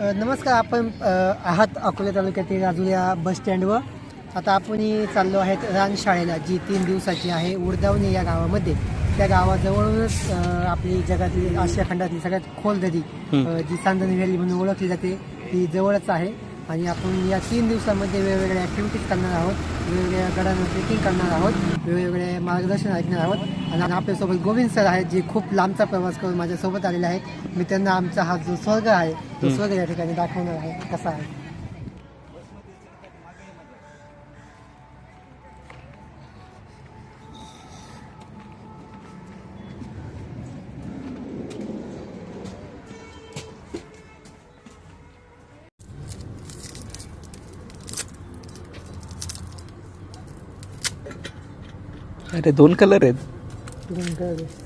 नमस्कार आपण आहात अकोला तालुक्यातील राजुल्या बस स्टँडवर. आता आपण चाललो आहेत रानशाळेला जी तीन दिवसाची आहे. उडदावणे या गावामध्ये. त्या गावाजवळूनच आपली जगातली आशिया खंडातली सगळ्यात खोल नदी जी चांदणी व्हॅली म्हणून ओळखली जाते ती जवळच आहे. आणि आपण या तीन दिवसामध्ये वेगवेगळ्या ॲक्टिव्हिटीज करणार आहोत. वेगवेगळ्या गडांवर ट्रेकिंग करणार आहोत. वेगवेगळे मार्गदर्शन ऐकणार आहोत. आणि आपल्यासोबत गोविंद सर आहेत जे खूप लांबचा प्रवास करून माझ्यासोबत आलेले आहेत. मी त्यांना आमचा हा जो स्वर्ग आहे तो स्वर्ग या ठिकाणी दाखवणार आहे कसा आहे. अरे दोन कलर आहेत. हा सर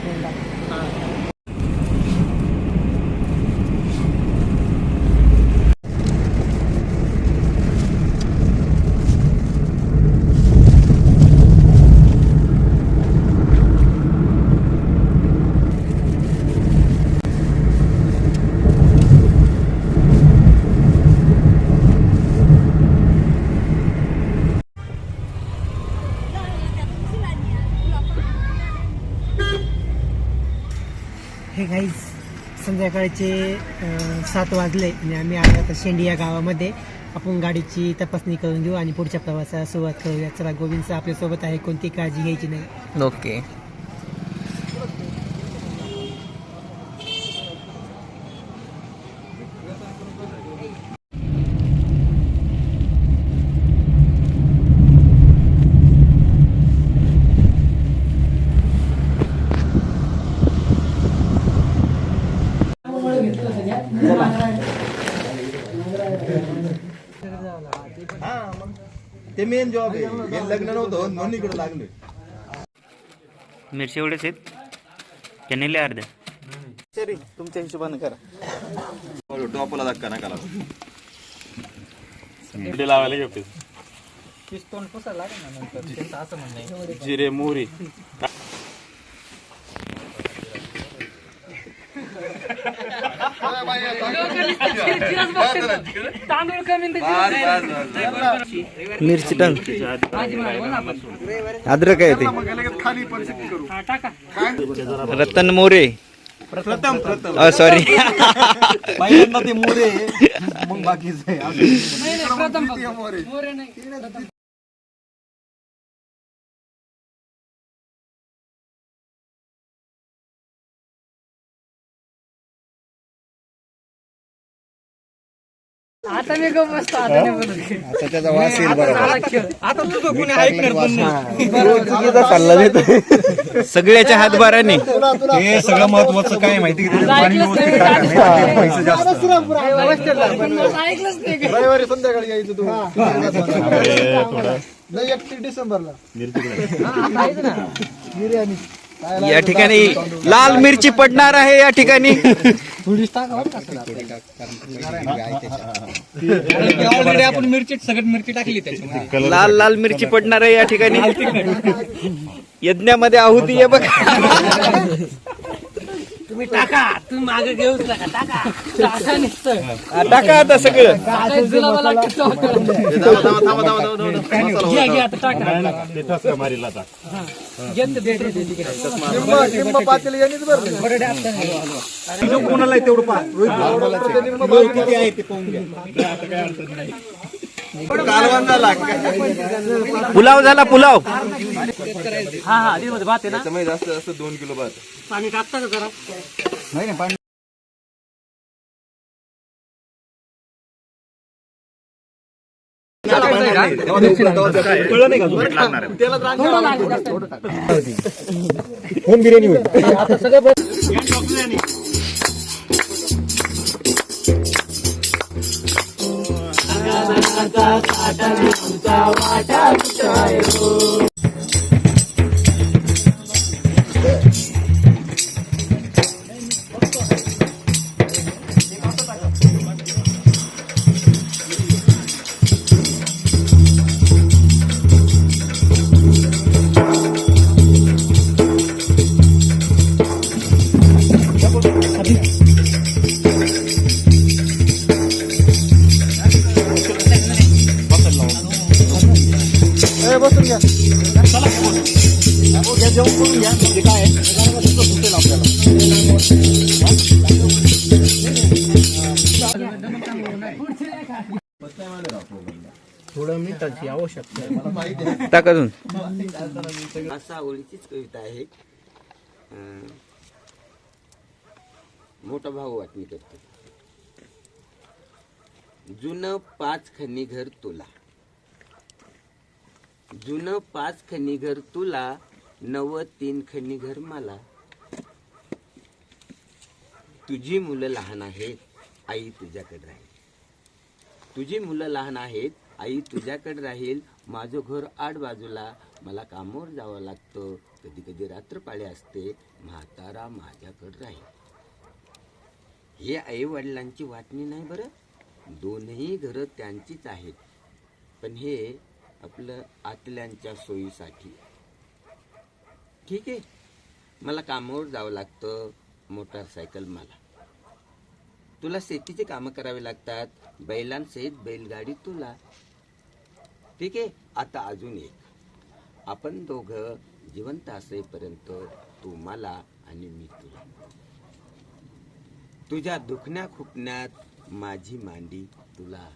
ट्रेन दाखव. हे हे गाईज संध्याकाळचे सात वाजले आणि आम्ही आलो आता शेंडी या गावामध्ये. आपण गाडीची तपासणी करून घेऊ आणि पुढच्या प्रवासाला सुरुवात करूया. चला गोविंद सर आपल्यासोबत आहे. कोणती काळजी घ्यायची नाही. ओके ते मेन जॉब आहे. हे लग्न नव्हतं म्हणून इकडे लागले. मिरची एवढेच आहेत? का नेले अर्ध्या. सरी तुमच्या हिशोबाने करा. टॉपला धक्का नका लागू. जिरे मोहरी. मिरची टाक अद्रक आहे ते. रतन मोरे. प्रथम प्रथम सॉरी पहिल्यांदा ते मोरे. मग बाकीचं आहे मोरे चुकीचा सल्ला देतो. सगळ्याच्या हातभाराने. हे सगळं महत्वाचं काय माहिती की पाणी व्यवस्थित टाका. पैसे जास्त. रविवारी संध्याकाळी यायचं तू. नाही एकतीस डिसेंबरला. बिर्याणी. या ठिकाणी लाल मिरची पडणार आहे या ठिकाणी. ऑलरेडी आपण मिरची सगळ्यात मिरची टाकली त्याच्यामध्ये. लाल लाल मिरची पडणार आहे या ठिकाणी. यज्ञामध्ये आहुती आहे बघा. तुम्ही टाका. तुम्ही मागे घेऊच नका टाका. टाका नुसतं. हा, टाका आता सगळं. घ्या घ्या आता टाका. ते तिकडे. कोणाला आहे तेवढं पहा. किती आहे ते पाहून घ्या. कालवण झाला पुलाव झाला पुलाव. हा हा आधी मध्ये भात आहे ना. जास्त जास्त दोन किलो भात. पाणी टाकता का जरा? नाही नाही पाणी होम बिर्याणी होईल? ए, थोडं मिनिटाची आवश्यकता आहे. टाका अजून. असा आवडीचीच कविता आहे. अं, मोठा भाऊ वाटणी करतो. जुनं पाच खणी घर तुला. जुनं पाच खणी घर तुला नव तीन खणी घर मला. तुझी मुलं लहान आहेत आई तुझ्याकडे राहील. तुझी मुलं लहान आहेत आई तुझ्याकडे राहील माझं घर आठ बाजूला. मला कामावर जावं लागतं. कधी कधी रात्रपाळी असते. म्हातारा माझ्याकडे राहील. हे आई वडिलांची वाटणी नाही बरं? दोनही घरं त्यांचीच आहेत. पण हे आपलं आतल्यांच्या सोयीसाठी. ठीक आहे. मला कामावर जावं लागतं. मोटारसायकल मला. तुला शेतीचे कामं करावे लागतात. बैलांसहित बैलगाडी तुला. ठीक आहे? आता अजून एक. आपण दोघं जिवंत असेपर्यंत तू मला आणि मी तुला तुझ्या दुखण्या खुपण्यात माझी मांडी तुला.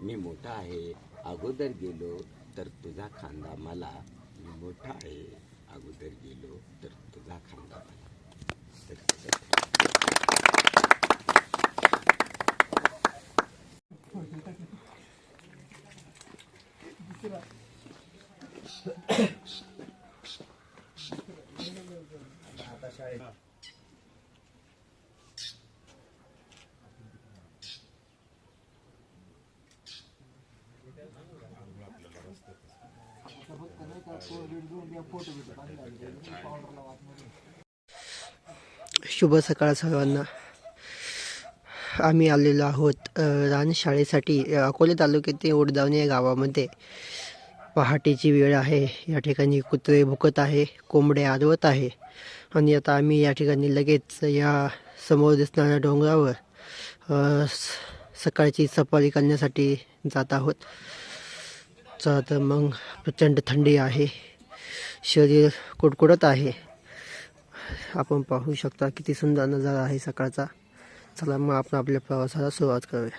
मी मोठा आहे. अगोदर गेलो तर तुझा खांदा मला. मी मोठा आहे. अगोदर गेलो तर तुझा खांदा मला. शुभ सकाळ सर्वांना. आम्ही आलेलो आहोत रानशाळेसाठी अकोले तालुक्यातील उडदावणी या गावामध्ये. पहाटेची वेळ आहे. या ठिकाणी कुत्रे भुकत आहे कोंबडे आरवत आहे. आणि आता आम्ही या ठिकाणी लगेच या समोर दिसणाऱ्या डोंगरावर स- सकाळची सफारी करण्यासाठी जात आहोत. चला तर मग प्रचंड थंडी आहे. शरीर कुडकुडत आहे. आपण पाहू शकता किती सुंदर नजारा आहे सकाळचा. चला मग आपण आपल्या प्रवासाला सुरुवात करूया.